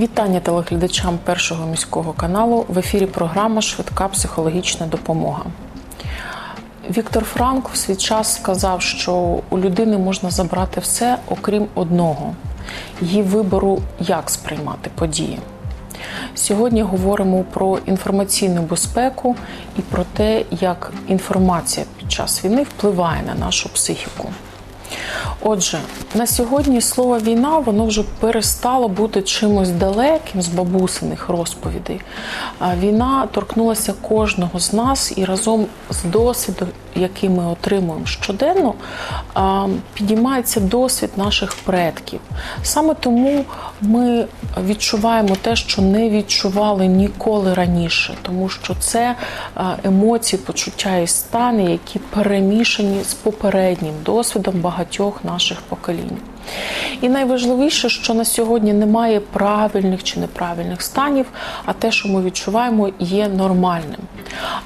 Вітання телеглядачам першого міського каналу в ефірі програма Швидка психологічна допомога. Віктор Франк в свій час сказав, що у людини можна забрати все, окрім одного її вибору, як сприймати події. Сьогодні говоримо про інформаційну безпеку і про те, як інформація під час війни впливає на нашу психіку. Отже, на сьогодні слово війна воно вже перестало бути чимось далеким з бабусиних розповідей. Війна торкнулася кожного з нас і разом з досвідом, який ми отримуємо щоденно, підіймається досвід наших предків. Саме тому ми відчуваємо те, що не відчували ніколи раніше, тому що це емоції, почуття і стани, які перемішані з попереднім досвідом багатьох наших поколінь. І найважливіше, що на сьогодні немає правильних чи неправильних станів, а те, що ми відчуваємо, є нормальним.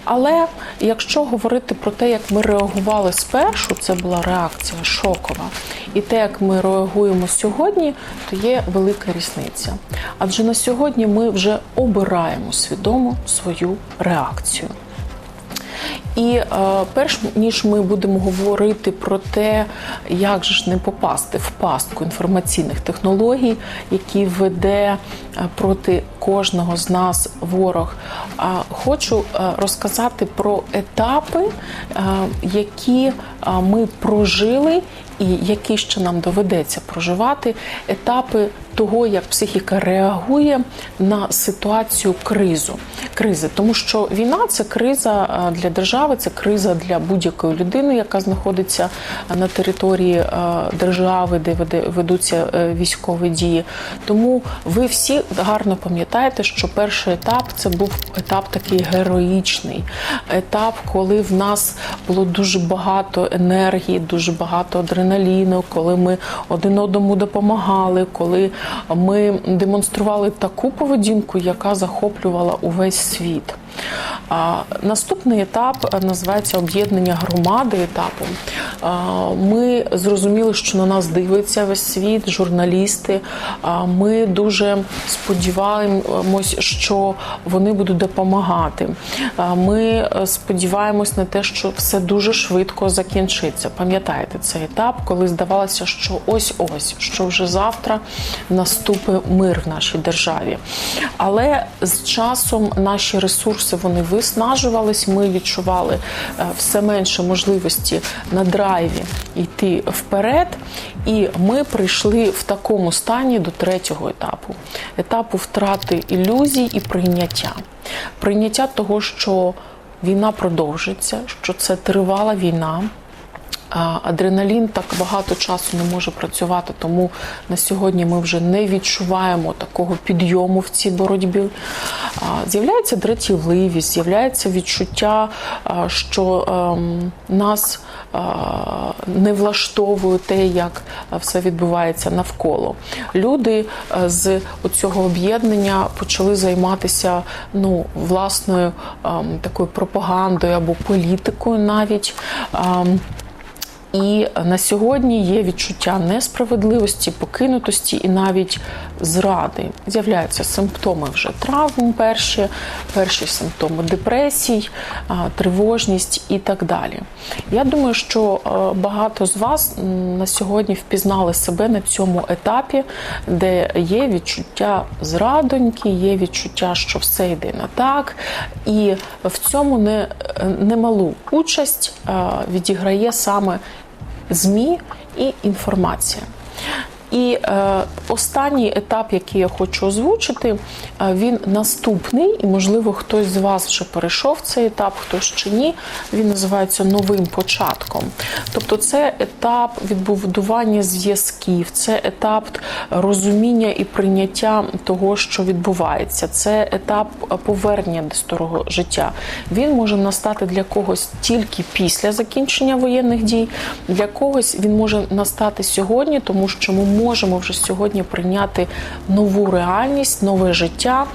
Але якщо говорити про те, як ми реагували спершу, це була реакція шокова, і те, як ми реагуємо сьогодні, то є велика різниця. Адже на сьогодні ми вже обираємо свідомо свою реакцію. І е, перш ніж ми будемо говорити про те, як же ж не попасти в пастку інформаційних технологій, які веде е, проти кожного з нас ворог, хочу е, розказати про етапи, які ми прожили. І які ще нам доведеться проживати етапи того, як психіка реагує на ситуацію кризу. Кризи, тому що війна це криза е, для держави, це криза для будь-якої людини, яка знаходиться на території е, держави, де ведуться е, військові дії. Тому ви всі гарно пам'ятаєте, що перший етап це був етап такий героїчний, етап, коли в нас було дуже багато енергії, дуже багато адреналіну, коли ми один одному допомагали, коли ми демонстрували таку поведінку, яка захоплювала увесь світ. Наступний етап називається об'єднання громади етапом. Ми зрозуміли, що на нас дивиться весь світ, журналісти. Ми дуже сподіваємось, що вони будуть допомагати. Ми е, сподіваємось на те, що все дуже швидко закінчиться. Пам'ятаєте цей етап, коли здавалося, що ось ось, що вже завтра наступить мир в нашій державі. Але з часом наші ресурси вони виснажувались. Ми відчували е, все менше можливості на драйві йти вперед. І ми прийшли в такому стані до третього етапу етапу втрати ілюзій і прийняття. Прийняття того, що війна продовжиться, що це тривала війна. Адреналін так багато часу не може працювати, тому на сьогодні ми вже не відчуваємо такого підйому в цій боротьбі. З'являється дратівливість, з'являється відчуття, що ем, нас не влаштовує те, як все відбувається навколо. Люди е, з цього об'єднання почали займатися ну, власною ем, такою пропагандою або політикою навіть. І на сьогодні є відчуття несправедливості, покинутості і навіть зради. З'являються симптоми вже травм, перші, перші симптоми депресій, тривожність і так далі. Я думаю, що багато з вас на сьогодні впізнали себе на цьому етапі, де є відчуття зрадоньки, є відчуття, що все йде не так, і в цьому не, немалу участь відіграє саме ЗМІ і інформація. І е, останній етап, який я хочу озвучити, е, він наступний, і можливо хтось з вас вже перейшов цей етап, хтось ще ні. Він називається новим початком. Тобто, це етап відбудування зв'язків, це етап розуміння і прийняття того, що відбувається. Це етап повернення до старого життя. Він може настати для когось тільки після закінчення воєнних дій, для когось він може настати сьогодні, тому що ми можемо вже сьогодні прийняти нову реальність, нове життя.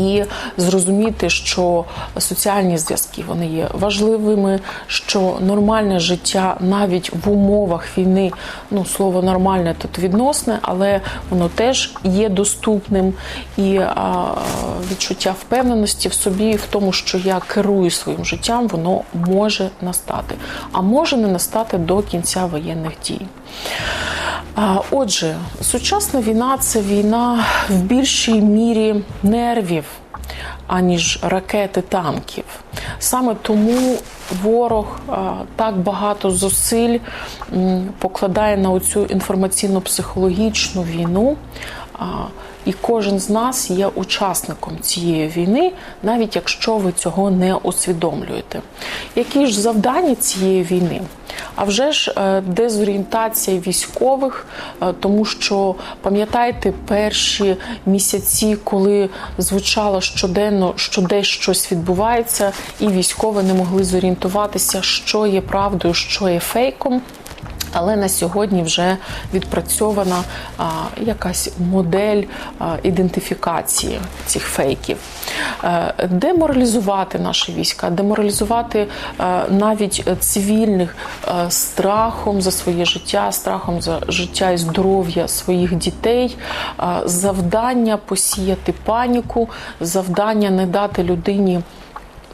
І зрозуміти, що соціальні зв'язки вони є важливими, що нормальне життя навіть в умовах війни, ну слово нормальне тут відносне, але воно теж є доступним. І а, відчуття впевненості в собі, в тому, що я керую своїм життям, воно може настати, а може не настати до кінця воєнних дій. Отже, сучасна війна це війна в більшій мірі нервів, аніж ракети танків. Саме тому ворог так багато зусиль покладає на оцю інформаційно-психологічну війну. І кожен з нас є учасником цієї війни, навіть якщо ви цього не усвідомлюєте. Які ж завдання цієї війни? А вже ж е, дезорієнтація військових, е, тому що пам'ятаєте перші місяці, коли звучало щоденно, що десь щось відбувається, і військові не могли зорієнтуватися, що є правдою, що є фейком. Але на сьогодні вже відпрацьована а, якась модель а, ідентифікації цих фейків, а, е, деморалізувати наші війська, деморалізувати а, навіть цивільних а, страхом за своє життя, страхом за життя і здоров'я своїх дітей, а, завдання посіяти паніку, завдання не дати людині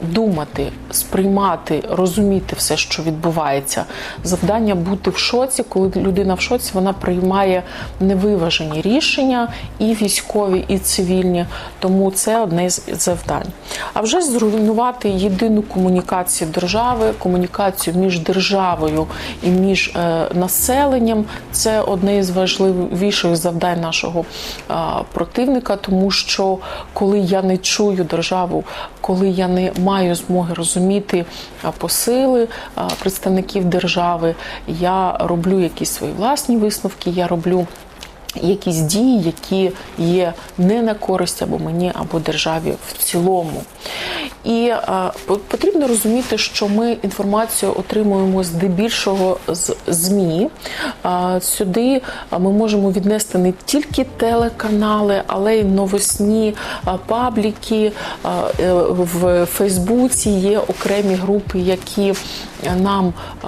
думати, сприймати, розуміти все, що відбувається. Завдання бути в шоці, коли людина в шоці, вона приймає невиважені рішення, і військові, і цивільні. Тому це одне з завдань. А вже зруйнувати єдину комунікацію держави, комунікацію між державою і між е, населенням це одне із важливіших завдань нашого е, противника, тому що коли я не чую державу, коли я не маю змоги розуміти посили представників держави. Я роблю якісь свої власні висновки. Я роблю якісь дії, які є не на користь або мені, або державі в цілому. І а, потрібно розуміти, що ми інформацію отримуємо здебільшого з ЗМІ. А, сюди ми можемо віднести не тільки телеканали, але й новосні пабліки. А, е, в Фейсбуці є окремі групи, які нам а,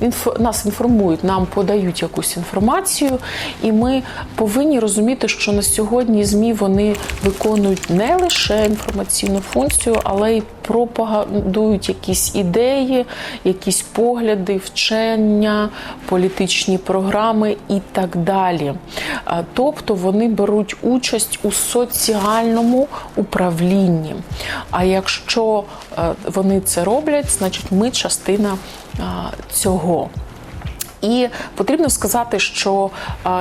інфо, нас інформують, нам подають якусь інформацію, і ми повинні розуміти, що на сьогодні змі вони виконують не лише інформаційну функцію, але й пропагандують якісь ідеї, якісь погляди, вчення, політичні програми і так далі. Тобто вони беруть участь у соціальному управлінні. А якщо вони це роблять, значить ми частина цього. І потрібно сказати, що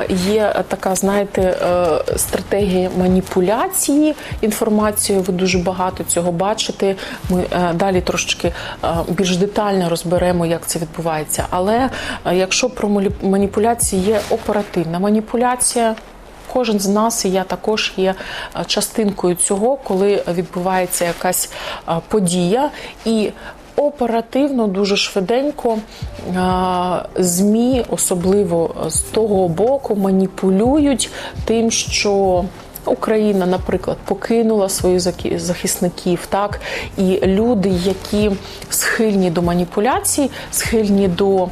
є така, знаєте, е, стратегія маніпуляції інформацією. Ви дуже багато цього бачите. Ми е, далі трошечки е, більш детально розберемо, як це відбувається. Але якщо про маніпуляції є оперативна маніпуляція. Кожен з нас, і я також є частинкою цього, коли відбувається якась подія, і оперативно, дуже швиденько змі, особливо з того боку, маніпулюють тим, що Україна, наприклад, покинула своїх захисників, так? І люди, які схильні до маніпуляцій, схильні до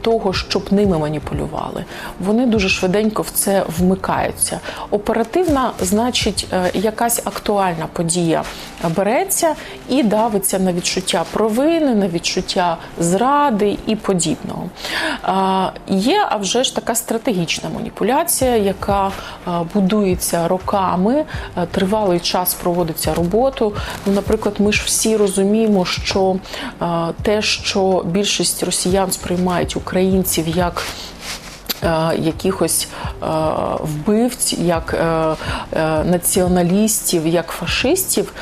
того, щоб ними маніпулювали, вони дуже швиденько в це вмикаються. Оперативна, значить, е, якась актуальна подія береться і давиться на відчуття провини, на відчуття зради і подібного. Е, є а вже ж така стратегічна маніпуляція, яка будується роками, тривалий час проводиться роботу. Ну, Наприклад, ми ж всі розуміємо, що те, що більшість росіян сприймають українців як е, Якихось е, вбивць, як е, націоналістів, як фашистів,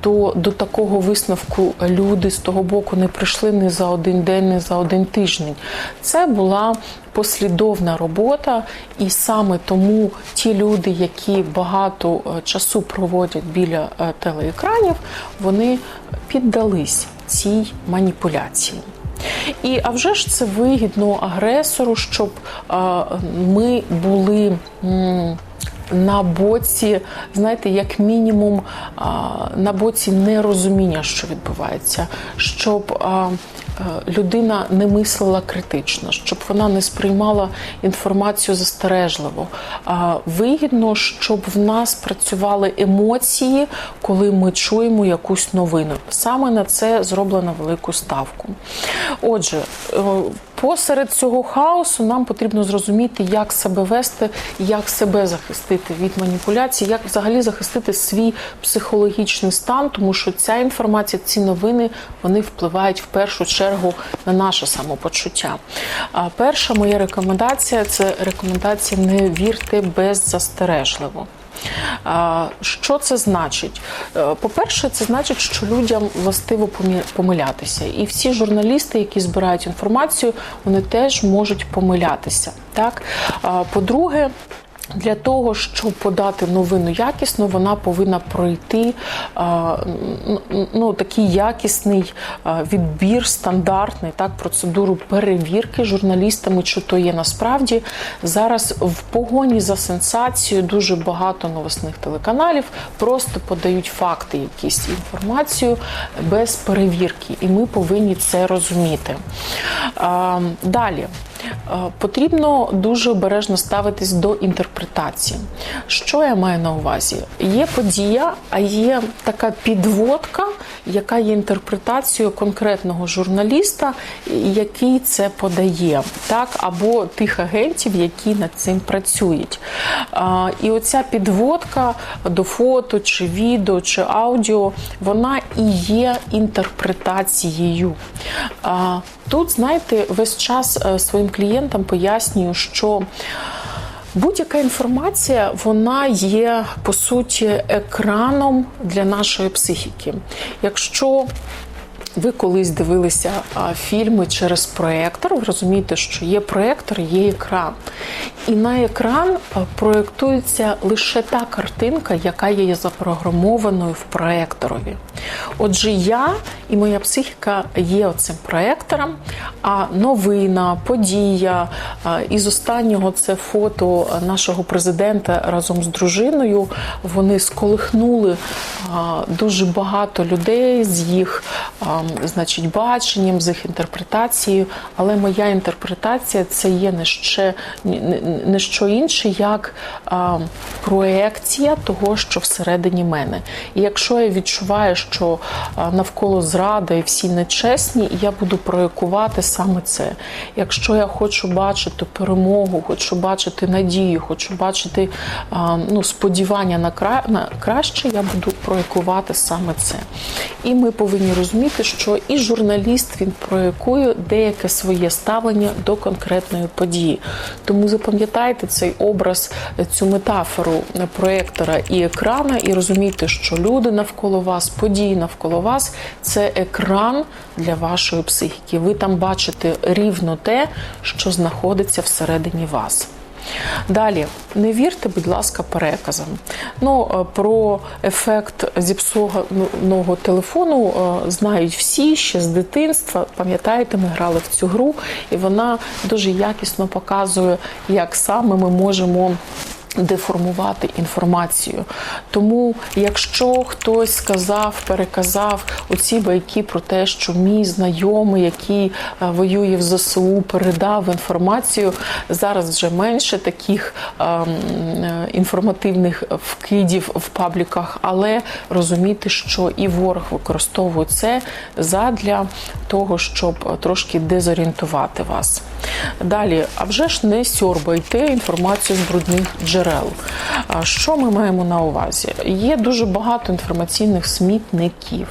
то до такого висновку люди з того боку не прийшли не за один день, не за один тиждень. Це була послідовна робота, і саме тому ті люди, які багато часу проводять біля телеекранів, вони піддались цій маніпуляції. І а вже ж це вигідно агресору, щоб ми були на боці, знаєте, як мінімум на боці нерозуміння, що відбувається, щоб а, людина не мислила критично, щоб вона не сприймала інформацію застережливо. А, Вигідно, щоб в нас працювали емоції, коли ми чуємо якусь новину. Саме на це зроблено велику ставку. Отже, е, Посеред цього хаосу нам потрібно зрозуміти, як себе вести, як себе захистити від маніпуляцій, як взагалі захистити свій психологічний стан, тому що ця інформація, ці новини вони впливають в першу чергу на наше самопочуття. Перша моя рекомендація це рекомендація не вірте беззастережливо. Що це значить? Е, по-перше, це значить, що людям властиво помилятися. І всі журналісти, які збирають інформацію, вони теж можуть помилятися. Так? По-друге, для того щоб подати новину якісно, вона повинна пройти ну, такий якісний відбір, стандартний так процедуру перевірки журналістами, що то є насправді зараз в погоні за сенсацією дуже багато новосних телеканалів просто подають факти, якісь інформацію без перевірки, і ми повинні це розуміти. Далі. Е, потрібно дуже обережно ставитись до інтерпретації. Що я маю на увазі? Є подія, а є така підводка, яка є інтерпретацією конкретного журналіста, який це подає, так або тих агентів, які над цим працюють. І оця підводка до фото, чи відео, чи аудіо, вона і є інтерпретацією. Тут, знаєте, весь час е, своїм клієнтам пояснюю, що Будь-яка інформація вона є по суті екраном для нашої психіки. Якщо ви колись дивилися фільми через проєктор, ви розумієте, що є проєктор, є екран. І на екран проєктується лише та картинка, яка є запрограмованою в проєкторові. Отже, я і моя психіка є цим проєктором, а новина, подія із останнього це фото нашого президента разом з дружиною. Вони сколихнули дуже багато людей з їх значить, баченням, з їх інтерпретацією. Але моя інтерпретація це є не ще не що інше, як а, проекція того, що всередині мене. І якщо я відчуваю, що навколо зрада і всі нечесні, я буду проєкувати саме це. Якщо я хочу бачити перемогу, хочу бачити надію, хочу бачити а, ну, сподівання на, кра... на краще, я буду проєкувати саме це. І ми повинні розуміти, що і журналіст він проєкує деяке своє ставлення до конкретної події. Тому запам'ятайте цей образ, цю метафору проєктора і екрана, і розумійте, що люди навколо вас, події навколо вас це екран для вашої психіки. Ви там бачите рівно те, що знаходиться всередині вас. Далі, не вірте, будь ласка, переказам. Ну, е, Про ефект зіпсованого телефону е, знають всі ще з дитинства. Пам'ятаєте, ми грали в цю гру, і вона дуже якісно показує, як саме ми можемо деформувати інформацію. Тому, якщо хтось сказав, переказав оці байки про те, що мій знайомий, який е, воює в ЗСУ, передав інформацію, зараз вже менше таких ем, е, інформативних вкидів в пабліках, але розуміти, що і ворог використовує це задля того, щоб трошки дезорієнтувати вас. Далі, а вже ж не сьорбайте інформацію з брудних джерел. Що ми маємо на увазі? Є дуже багато інформаційних смітників.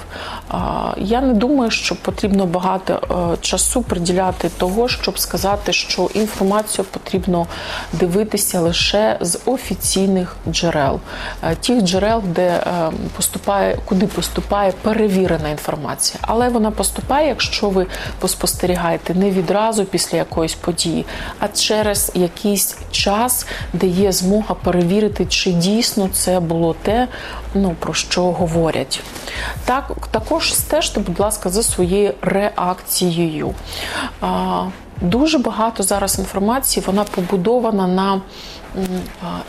Я не думаю, що потрібно багато е, часу приділяти того, щоб сказати, що інформацію потрібно дивитися лише з офіційних джерел, е, тих джерел, де е, поступає, куди поступає перевірена інформація. Але вона поступає, якщо ви поспостерігаєте не відразу після якоїсь події, а через якийсь час, де є змога перевірити, чи дійсно це було те, ну про що говорять. Так, Також стежте, будь ласка, за своєю реакцією. Дуже багато зараз інформації вона побудована на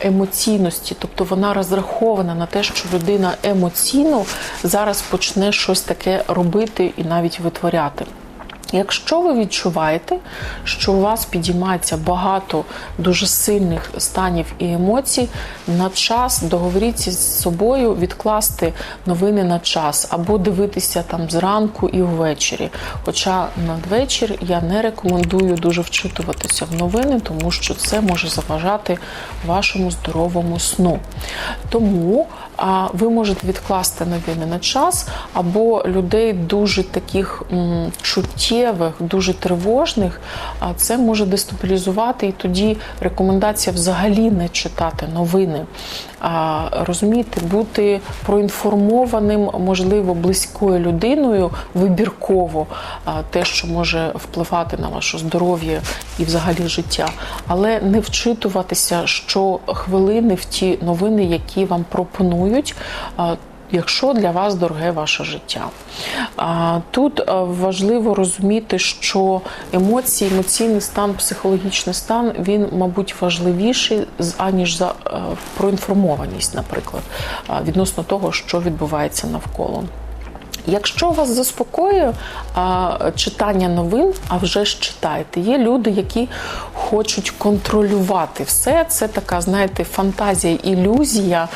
емоційності, тобто вона розрахована на те, що людина емоційно зараз почне щось таке робити і навіть витворяти. Якщо ви відчуваєте, що у вас підіймається багато дуже сильних станів і емоцій, на час договоріться з собою відкласти новини на час або дивитися там зранку і ввечері. Хоча надвечір я не рекомендую дуже вчитуватися в новини, тому що це може заважати вашому здоровому сну. Тому ви можете відкласти новини на час або людей дуже таких чуттєвих, дуже тривожних, це може дестабілізувати. І тоді рекомендація взагалі не читати новини. А, розумієте, бути проінформованим, можливо, близькою людиною вибірково, те, що може впливати на ваше здоров'я і взагалі життя, але не вчитуватися щохвилини в ті новини, які вам пропонують. Якщо для вас дороге ваше життя, тут е, важливо розуміти, що емоції, емоційний стан, психологічний стан він, мабуть, важливіший аніж за е, проінформованість, наприклад, відносно того, що відбувається навколо. Якщо вас заспокоює читання новин, а вже ж читайте. Є люди, які хочуть контролювати все. Це така, знаєте, фантазія, ілюзія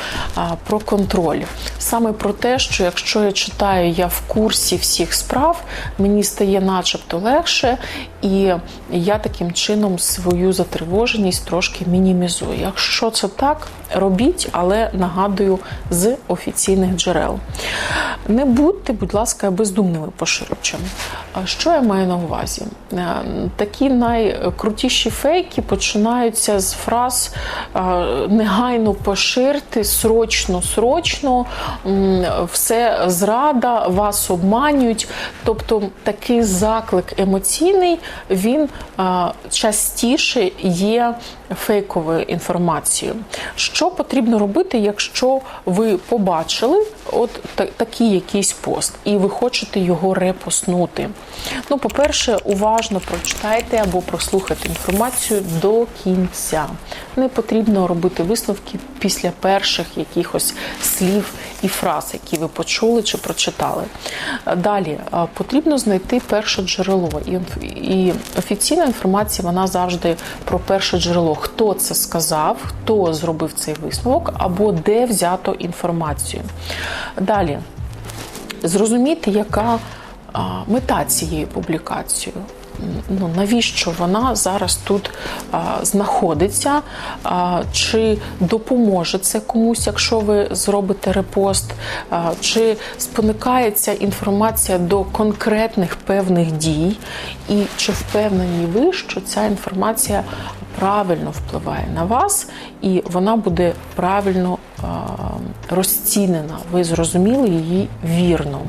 про контроль. Саме про те, що якщо я читаю, я в курсі всіх справ, мені стає начебто легше, і я таким чином свою затривоженість трошки мінімізую. Якщо це так, робіть, але нагадую з офіційних джерел. Не будьте, будь ласка, бездумними поширювачами. Що я маю на увазі? Е, Такі найкрутіші фейки починаються з фраз е, негайно поширте, срочно, срочно, все зрада, вас обманюють. Тобто такий заклик емоційний він е, частіше є фейковою інформацією. Що потрібно робити, якщо ви побачили от та- такий якийсь пост, і ви хочете його репостнути? Ну, по-перше, уважно прочитайте або прослухайте інформацію до кінця. Не потрібно робити висновки після перших якихось слів і фраз, які ви почули чи прочитали. Далі потрібно знайти перше джерело. І офіційна інформація вона завжди про перше джерело. Хто це сказав, хто зробив цей висновок, або де взято інформацію. Далі зрозуміти, яка мета цієї публікації. Ну, навіщо вона зараз тут а, знаходиться? А, чи допоможе це комусь, якщо ви зробите репост? А, чи спонукається інформація до конкретних певних дій? І чи впевнені ви, що ця інформація правильно впливає на вас, і вона буде правильно а, розцінена? Ви зрозуміли її вірно.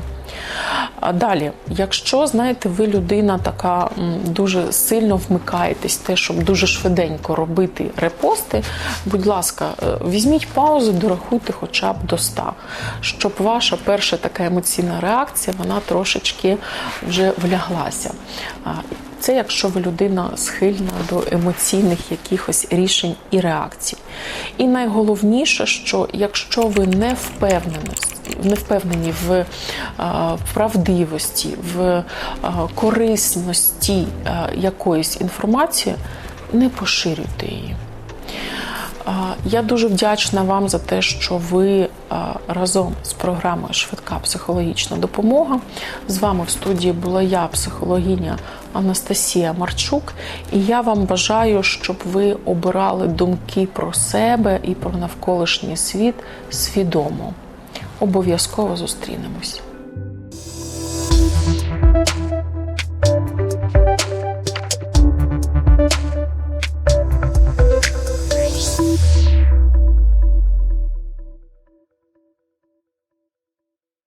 А далі, якщо знаєте, ви людина така дуже сильно вмикаєтесь, те, щоб дуже швиденько робити репости, будь ласка, е, візьміть паузу, дорахуйте хоча б до 100, щоб ваша перша така емоційна реакція вона трошечки вже вляглася. Це якщо ви людина схильна до емоційних якихось рішень і реакцій. І найголовніше, що якщо ви не впевнені, не впевнені в правдивості, в корисності якоїсь інформації, не поширюйте її. Я дуже вдячна вам за те, що ви разом з програмою Швидка психологічна допомога. З вами в студії була я, психологиня Анастасія Марчук, і я вам бажаю, щоб ви обирали думки про себе і про навколишній світ свідомо. Обов'язково зустрінемось.